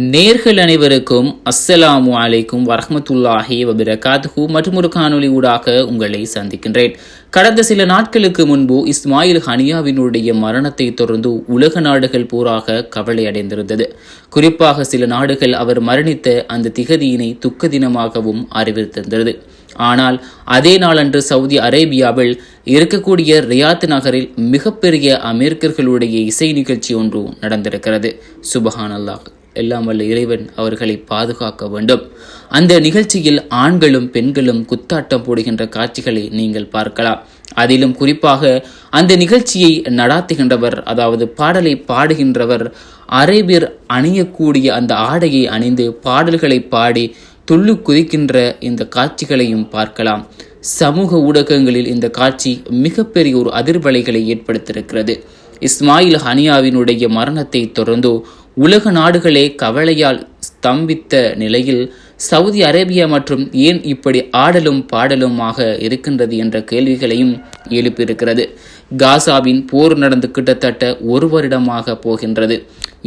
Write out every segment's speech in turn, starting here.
நேர்கள் அனைவருக்கும் அஸ்ஸலாமு அலைக்கும் வரஹமத்துல்லாஹி வபிரகாத்ஹூ மற்றும் ஒரு காணொலி ஊடாக உங்களை சந்திக்கின்றேன். கடந்த சில நாட்களுக்கு முன்பு இஸ்மாயில் ஹனியாவினுடைய மரணத்தை தொடர்ந்து உலக நாடுகள் பூராக கவலை அடைந்திருந்தது. குறிப்பாக சில நாடுகள் அவர் மரணித்த அந்த திகதியினை துக்க தினமாகவும் அறிவித்திருந்தது. ஆனால் அதே நாளன்று சவுதி அரேபியாவில் இருக்கக்கூடிய ரியாத் நகரில் மிகப்பெரிய அமெரிக்கர்களுடைய இசை நிகழ்ச்சி ஒன்று நடந்திருக்கிறது. சுபஹானல்லாஹ். எல்லாம் வல்ல இறைவன் அவர்களை பாதுகாக்க வேண்டும். அந்த நிகழ்ச்சியில் ஆண்களும் பெண்களும் குத்தாட்டம் போடுகின்ற காட்சிகளை நீங்கள் பார்க்கலாம். அதிலும் குறிப்பாக அந்த நிகழ்ச்சியை நடாத்துகின்றவர் அதாவது பாடலை பாடுகின்றவர் அரேபியர் அணியக்கூடிய அந்த ஆடையை அணிந்து பாடல்களை பாடி துள்ளு குதிக்கின்ற இந்த காட்சிகளையும் பார்க்கலாம். சமூக ஊடகங்களில் இந்த காட்சி மிகப்பெரிய ஒரு அதிர்வலைகளை ஏற்படுத்தியிருக்கிறது. இஸ்மாயில் ஹனியாவினுடைய மரணத்தை தொடர்ந்து உலக நாடுகளே கவலையால் ஸ்தம்பித்த நிலையில் சவுதி அரேபியா மற்றும் ஏன் இப்படி ஆடலும் பாடலுமாக இருக்கின்றது என்ற கேள்விகளையும் எழுப்பியிருக்கிறது. காசாவின் போர் நடந்து கிட்டத்தட்ட ஒரு வருடமாக போகின்றது.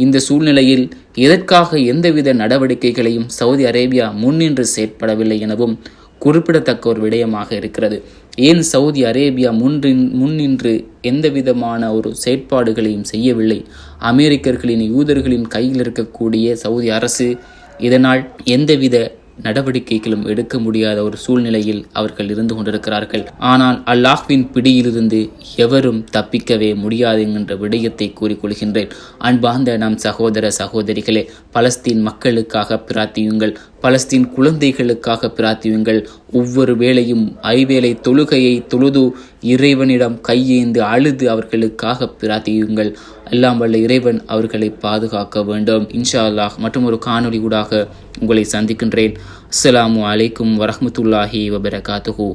இந்த சூழ்நிலையில் எதற்காக எந்தவித நடவடிக்கைகளையும் சவுதி அரேபியா முன்னின்று செயற்படவில்லை எனவும் குறிப்பிடத்தக்க ஒரு விடயமாக இருக்கிறது. ஏன் சவுதி அரேபியா முன்றின் முன்னின்று எந்தவிதமான ஒரு செயற்பாடுகளையும் செய்யவில்லை? அமெரிக்கர்களின் யூதர்களின் கையில் இருக்கக்கூடிய சவுதி அரசு இதனால் எந்தவித நடவடிக்கைகளும் எடுக்க முடியாத ஒரு சூழ்நிலையில் அவர்கள் இருந்து கொண்டிருக்கிறார்கள். ஆனால் அல்லாஹ்வின் பிடியிலிருந்து எவரும் தப்பிக்கவே முடியாது என்கின்ற விடயத்தை கூறிக்கொள்கின்றேன். அன்பார்ந்த நம் சகோதர சகோதரிகளே பலஸ்தீன் மக்களுக்காக பிரார்த்தியுங்கள். பலஸ்தீன் குழந்தைகளுக்காக பிரார்த்தியுங்கள். ஒவ்வொரு வேளையும் ஐவேளை தொழுகையை தொழுது இறைவனிடம் கையேந்து அழுது அவர்களுக்காக பிரார்த்தியுங்கள். எல்லாம் வல்ல இறைவன் அவர்களை பாதுகாக்க வேண்டும். இன்ஷா அல்லாஹ் மற்றும் ஒரு காணொலி ஊடாக உங்களை சந்திக்கின்றேன். அஸ்ஸலாமு அலைக்கும் வரமத்துல்லாஹி வபரகாத்துஹூ.